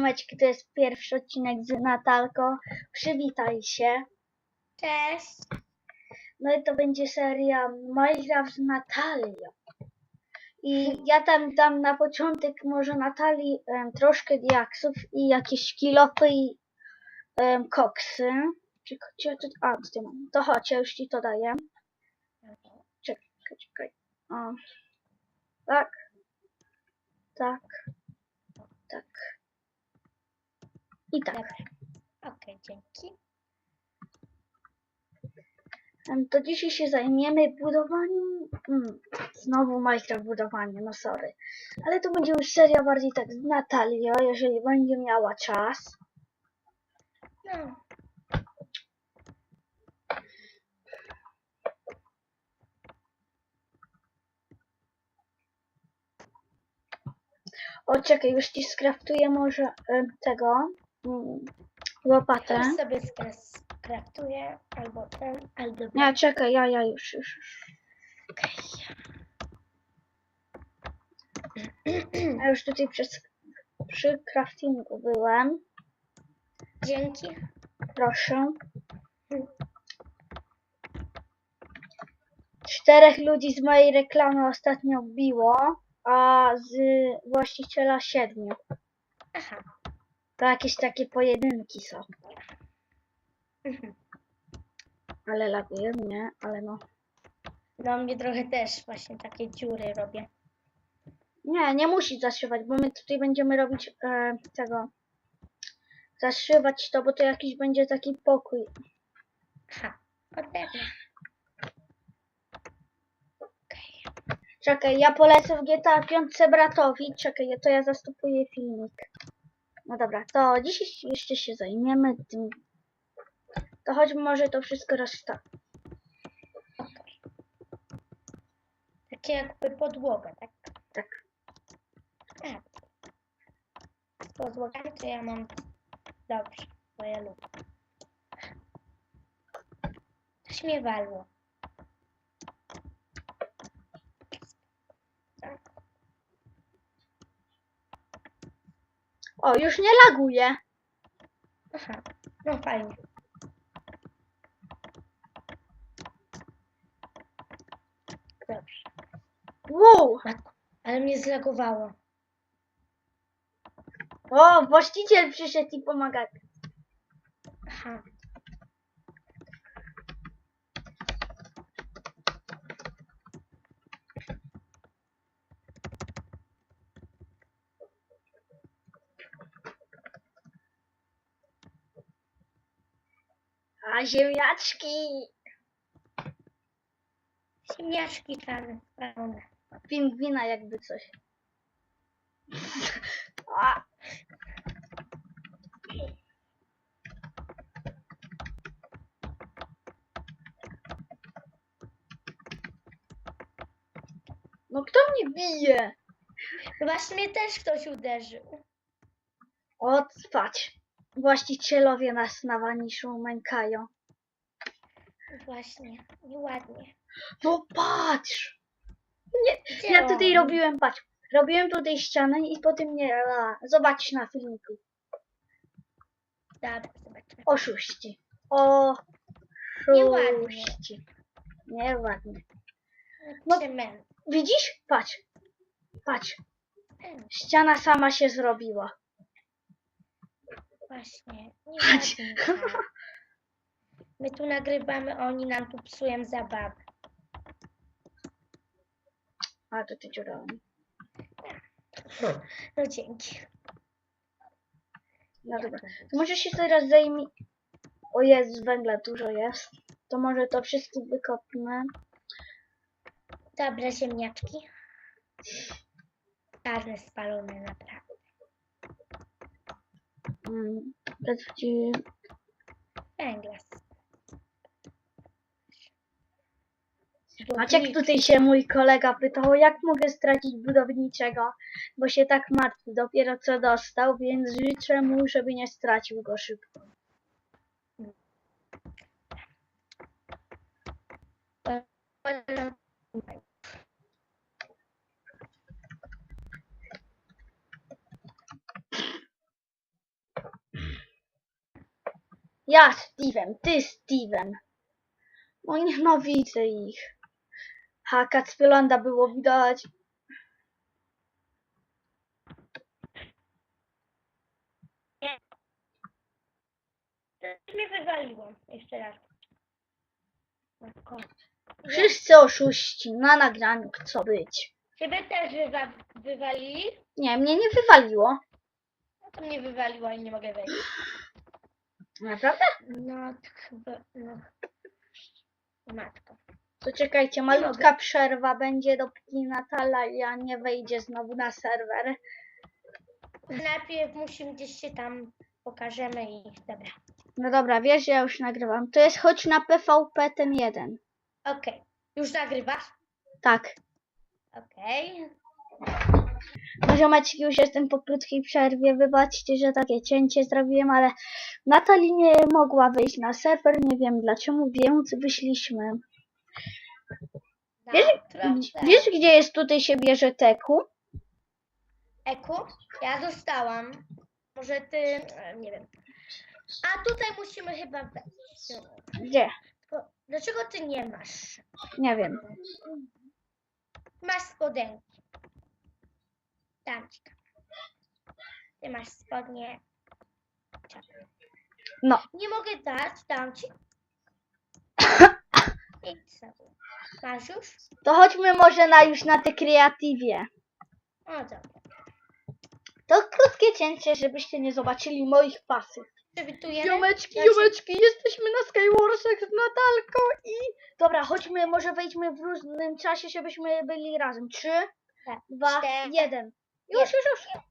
ziomeczki, to jest pierwszy odcinek z Natalką. Przywitaj się. Cześć. No i to będzie seria Minecraft z Natalią. I ja tam dam na początek może Natalii em, troszkę diaksów i jakieś kilofy i em, koksy. Czekaj, ja tu, a, tutaj mam. To chodź, ja już ci to daję. Czekaj, czekaj. O. Tak. Tak. Tak. I tak. Dobra. Okej, dzięki. To dzisiaj się zajmiemy budowaniem. Mm, znowu Minecraft budowanie, no sorry. Ale to będzie już seria bardziej tak z Natalią, jeżeli będzie miała czas. No, O, czekaj, już ci skraftuję może em, tego. Mm, łopatę. ja sobie skres kraftuję albo ten, albo Nie, czekaj, ja, ja już, już, już. Ja już tutaj przez, przy craftingu byłem. Dzięki. Proszę. Czterech ludzi z mojej reklamy ostatnio biło, a z właściciela siedmiu. Aha. To jakieś takie pojedynki są. Mhm. Ale laguje mnie, ale no. No mnie trochę też właśnie takie dziury robię. Nie, nie musi zaszywać, bo my tutaj będziemy robić e, tego. Zaszywać to, bo to jakiś będzie taki pokój. Odebrę. Okej. Czekaj, ja polecę w GTA 5 bratowi. Czekaj, to ja zastopuję filmik. No dobra, to dzisiaj jeszcze się zajmiemy tym. To choć może to wszystko. Okej. Takie jakby podłoga, tak? Tak. A. Z podłogami to ja mam dobrze, bo ja lubię. Mnie walło. O, już nie laguje. Aha, no fajnie. Dobrze. Wow! Matko, ale mnie zlagowało. O, właściciel przyszedł i pomagać. Aha. A ziemniaczki! Ziemniaczki czarne, pełne. Pingwina jakby coś. A, no kto mnie bije? Właśnie mnie też ktoś uderzył. O, patrz. Właścicielowie nas na waniszu mękają. Właśnie, nieładnie. No patrz! Gdzie Ja tutaj on? robiłem, patrz. Robiłem tutaj ścianę i potem nie... A, zobacz na filmiku. Dobra, zobaczymy. Oszuści. O... Nieładnie. No. Widzisz? Patrz. Patrz. Ściana sama się zrobiła. Właśnie, Patrz. nieładnie. tak. My tu nagrywamy, oni nam tu psują zabawę. A, to ty dziurałem. No dzięki. No dobra. To może się teraz zajmij... O jest, węgla dużo jest. To może to wszystko wykopnę. Dobra, ziemniaczki. Czarne spalone naprawdę. Mm, teraz ci... Węgla. Maciek tutaj się mój kolega pytał, jak mogę stracić budowniczego, bo się tak martwi, dopiero co dostał, więc życzę mu, żeby nie stracił go szybko. Ja, Steven, ty, Steven. No nienawidzę ich. Ha, Kacpylanda było widać. To mnie wywaliło. Jeszcze raz. Matko. Wszyscy oszuści na nagraniu chcą być. Ciebie też wywa wywalili? Nie, mnie nie wywaliło. No to mnie wywaliło i nie mogę wejść. Naprawdę? No, to chyba, no. Matko. To czekajcie, malutka przerwa będzie, dopóki Natalia nie wejdzie znowu na serwer. Najpierw musimy gdzieś się tam pokażemy i dobra. No dobra, wiesz, ja już nagrywam. To jest choć na PvP ten jeden. Okej. Już nagrywasz? Tak. Okej. No ziomeczki, już jestem po krótkiej przerwie. Wybaczcie, że takie cięcie zrobiłem, ale Natalie nie mogła wejść na serwer. Nie wiem dlaczego, więc wyszliśmy. Wiesz, Dobra. wiesz, gdzie jest tutaj się bierze teku? Eku? Ja dostałam. Może ty, e, nie wiem. A tutaj musimy chyba wejść. Gdzie? Tylko Dlaczego ty nie masz? Nie wiem. Masz spodenki. Dam ci. Ty masz spodnie. Czapkę. No. Nie mogę dać, dam ci. Idź sobie. Masz już? To chodźmy może na już na te kreatywie. O, dobra. To krótkie cięcie, żebyście nie zobaczyli moich pasów. Przywitujemy. Ziomeczki, jesteśmy na Skywarsach z Natalką i... Dobra, chodźmy, może wejdźmy w różnym czasie, żebyśmy byli razem. Trzy, Tak. dwa, Cztery. jeden. Już, już, już.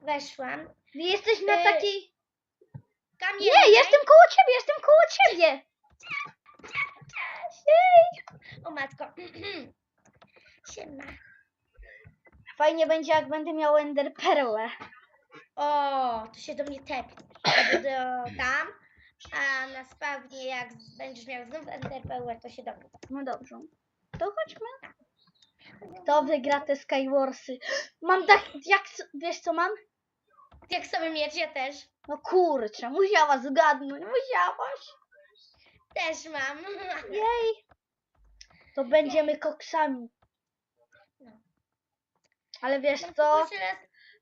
Weszłam. Jesteś na Y, takiej... Kamień. Nie, jestem koło ciebie, jestem koło ciebie. O matko. Siema. Fajnie będzie, jak będę miał Ender Perłę. O, to się do mnie tepnie. Będę tam, a na spawnie jak będziesz miał znów enderpełę, to się do mnie. No dobrze. To chodźmy. Kto wygra te Skywarsy? Mam tak, jak, wiesz co mam? Jak sobie miecz, ja też. No kurczę, musiała zgadnąć, musiałaś. Też mam. Jej. To będziemy koksami. No. Ale wiesz Mam co?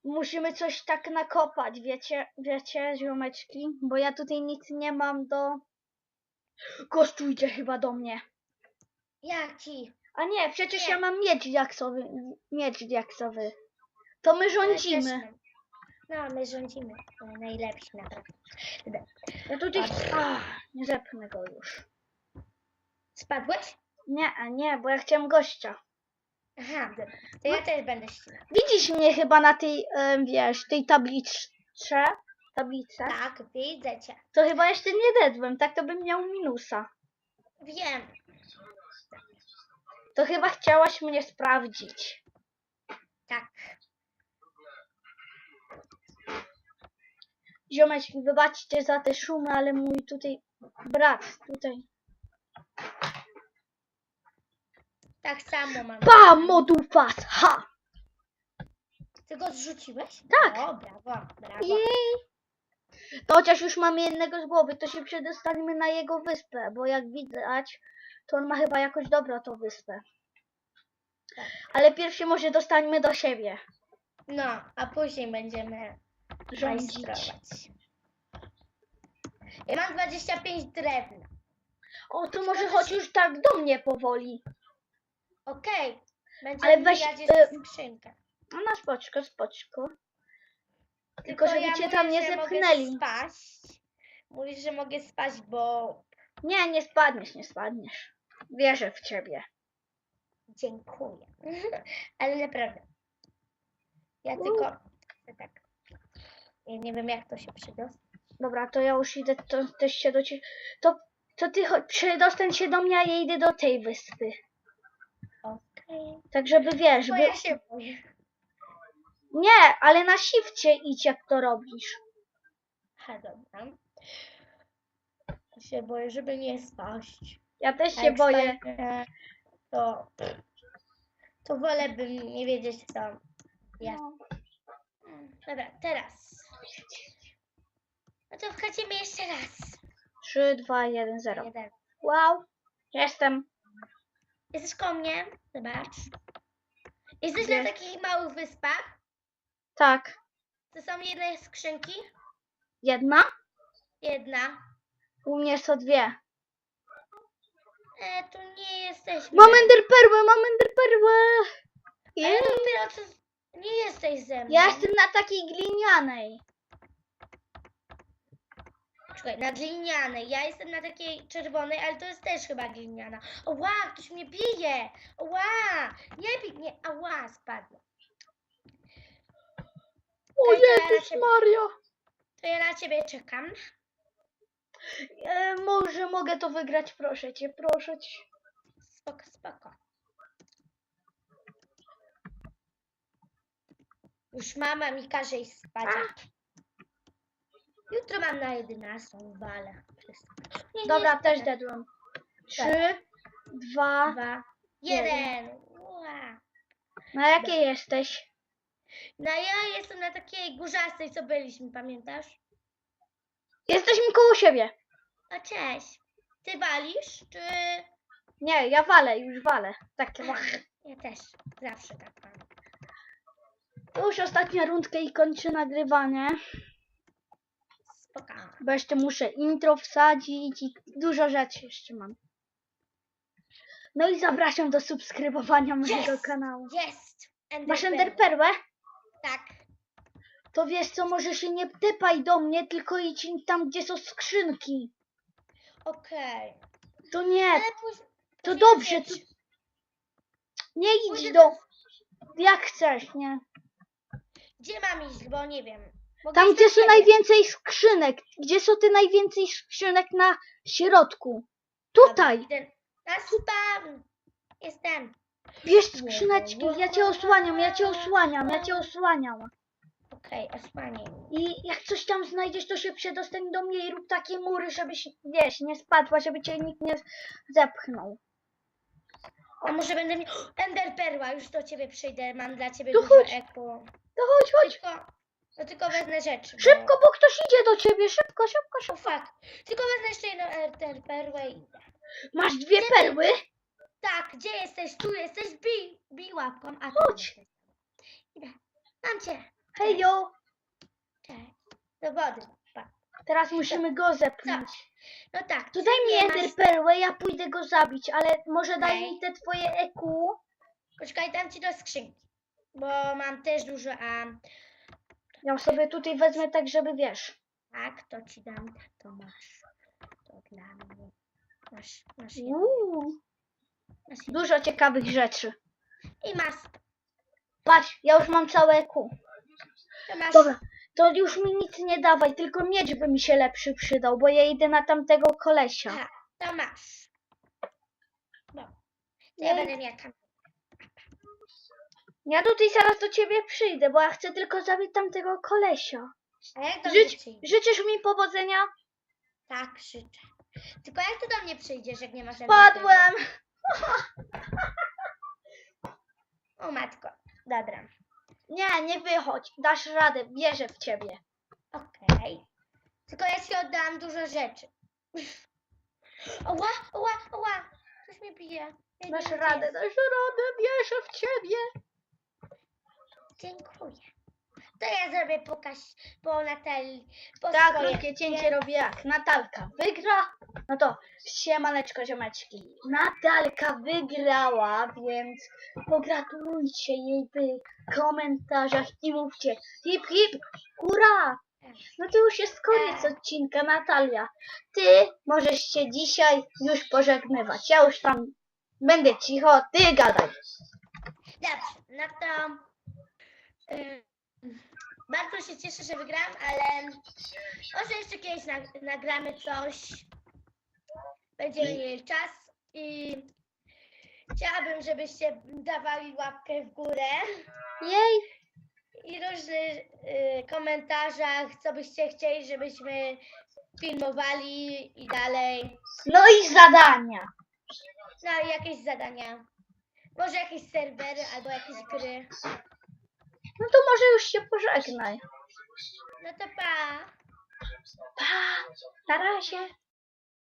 Musimy coś tak nakopać, wiecie, wiecie, ziomeczki? Bo ja tutaj nic nie mam do... Gościu idzie chyba do mnie. Jaki? A nie, przecież Nie. ja mam miecz diaksowy. Miecz diaksowy. To my rządzimy. No, my rządzimy. My Najlepsi naprawdę. Ja tutaj... Ach, nie zepnę go już. Spadłeś? Nie, a nie, bo ja chciałem gościa. Aha, dobra. To ja też będę ścinał. Widzisz mnie chyba na tej, em, wiesz, tej tabliczce? Tablice? Tak, widzę cię. To chyba jeszcze nie dedłem, tak to bym miał minusa. Wiem. To chyba chciałaś mnie sprawdzić. Tak. Ziomeczki, wybaczcie za te szumy, ale mój tutaj brat tutaj. Tak samo mam. Bam, moduł pas, ha! Ty go zrzuciłeś? Tak. O, brawo, brawo. Jej! To chociaż już mamy jednego z głowy, to się przedostaniemy na jego wyspę, bo jak widać, to on ma chyba jakoś dobrą tą wyspę. Ale pierwszy może dostańmy do siebie. No, a później będziemy Rządzić. majstrować. Ja mam 25 drewna. O, to może chodź już tak do mnie powoli. Okej. Ale Będziemy weź, mijać y, jeszcze skrzynkę. No na spoczko, spoczko. Tylko żeby cię mówię, tam nie że mogę zepchnęli. spaść. Mówisz, że mogę spać, bo Nie, nie spadniesz, nie spadniesz. Wierzę w ciebie. dziękuję. Ale naprawdę. Ja U. tylko tak. Ja nie wiem jak to się przedostać. Dobra, to ja już idę, to też się do ciebie. To, to ty chodź, przedostań się do mnie, a ja idę do tej wyspy. Okej. Tak żeby wiesz, Bo by... ja się boję. Nie, ale na shifcie idź jak to robisz. Ha, dobra. Się boję, żeby nie spaść. Ja też A się jak boję. spadnę, To, to wolałbym nie wiedzieć co. Ja. No. Dobra, teraz. No to wchodzimy jeszcze raz. 3, 2, 1, 0. Jeden. Wow, jestem. Jesteś koło mnie? Zobacz. Jesteś na takich małych wyspach? Tak. To są jedne skrzynki? Jedna? Jedna. U mnie są dwie. E, tu nie jesteśmy. Mam enderperłę, mam enderperłę. Ale dopiero co... Nie jesteś ze mną. ja jestem na takiej glinianej. Czekaj, na glinianej. Ja jestem na takiej czerwonej, ale to jest też chyba gliniana. Ła, ktoś mnie bije! Ła! Nie bij mnie! Ała, spadła. O Jezus Maria. To ja na ciebie czekam. E, może mogę to wygrać, proszę cię, proszę cię. Spoko, spoko. Już mama mi każe iść spać. Jutro mam na 11 walę. Wszystko. Nie, nie, Dobra, też dedłem. Trzy, dwa. Dwa, jeden. Ła. Na jakiej jesteś? No ja jestem na takiej górzastej, co byliśmy, pamiętasz? Jesteśmy koło siebie. A cześć. Ty walisz, czy... Nie, ja walę, już walę. Tak, wach. Ja też. Zawsze tak mam. To już ostatnia rundka i kończę nagrywanie. Spoko. Bo jeszcze muszę intro wsadzić i dużo rzeczy jeszcze mam. No i zapraszam do subskrybowania mojego Jest! kanału. Jest! Masz Enderpearl. enderperłę? Tak. To wiesz co, może się nie typaj do mnie, tylko idź tam, gdzie są skrzynki. Okej. To nie, Ale później... to dobrze, to nie idź do... Jak chcesz, nie? Gdzie mam iść, bo nie wiem. Mogę Tam, iść gdzie są ciebie. najwięcej skrzynek. Gdzie są te najwięcej skrzynek na środku? Tutaj. Idę Na spawn. Jestem. Bierz skrzyneczki, ja cię osłaniam, ja cię osłaniam, ja cię osłaniam. Okej, osłaniaj mnie. I jak coś tam znajdziesz, to się przedostań do mnie i rób takie mury, żebyś, wiesz, nie spadła, żeby cię nikt nie zepchnął. A może będę miał... Ender Perła, już do ciebie przyjdę. Mam dla ciebie To dużo chodź. eku. To chodź, chodź. Tylko... No tylko wezmę rzeczy. bo- Szybko, bo ktoś idzie do ciebie, szybko, szybko, O szybko. fuck. Tylko wezmę jeszcze jedną Ender Perłę i. Masz dwie perły? Tak, gdzie jesteś? Tu jesteś? Bij, bij łapką. A Chodź. Idę. Mam cię. Hejo. Cześć. Do wody. Pa. Teraz musimy go zepchnąć. No tak. To daj mi ender perłę, ja pójdę go zabić, ale może daj Okej. mi te twoje E EQ. Poczekaj, dam ci do skrzynki. Bo mam też dużo, a Ja sobie tutaj wezmę tak, żeby wiesz. tak, to ci dam, to masz. To dla mnie. Masz, masz, jedno, Uuu, masz jedno. dużo ciekawych rzeczy. I masz, Patrz, ja już mam całe EQ. Masz. Dobra, to już mi nic nie dawaj, tylko miecz by mi się lepszy przydał, bo ja idę na tamtego kolesia. Aha, to masz. No. Ja będę miała kam- Ja tutaj zaraz do ciebie przyjdę, bo ja chcę tylko zabić tamtego kolesia. A jak do Żyć, życzysz mi powodzenia? Tak, życzę. Tylko jak ty do mnie przyjdziesz, jak nie masz Padłem! O matko. Dobra. Nie, nie wychodź, dasz radę, wierzę w ciebie. Okej. Tylko ja ci oddałam dużo rzeczy. Oła, oła, oła. Ktoś mnie bije. Ja nie Dasz wiem, radę, dasz radę, wierzę w ciebie. Dziękuję. To ja zrobię pokaż po Natalii. Po Tak, swoje. krótkie cięcie robię jak Natalka wygra, no to siemaneczko ziomeczki. Natalka wygrała, więc pogratulujcie jej w komentarzach i mówcie hip hip, hurra! No to już jest koniec odcinka, Natalia. Ty możesz się dzisiaj już pożegnywać. Ja już tam będę cicho, ty gadaj. Dobrze, no to bardzo się cieszę, że wygrałam, ale może jeszcze kiedyś nag- nagramy coś. Będziemy mieli czas i chciałabym, żebyście dawali łapkę w górę Jej, i różnych y, komentarzach, co byście chcieli, żebyśmy filmowali i dalej. no i zadania. No i jakieś zadania. Może jakieś serwery albo jakieś gry. No to może już się pożegnaj. No to pa! Pa! Na razie!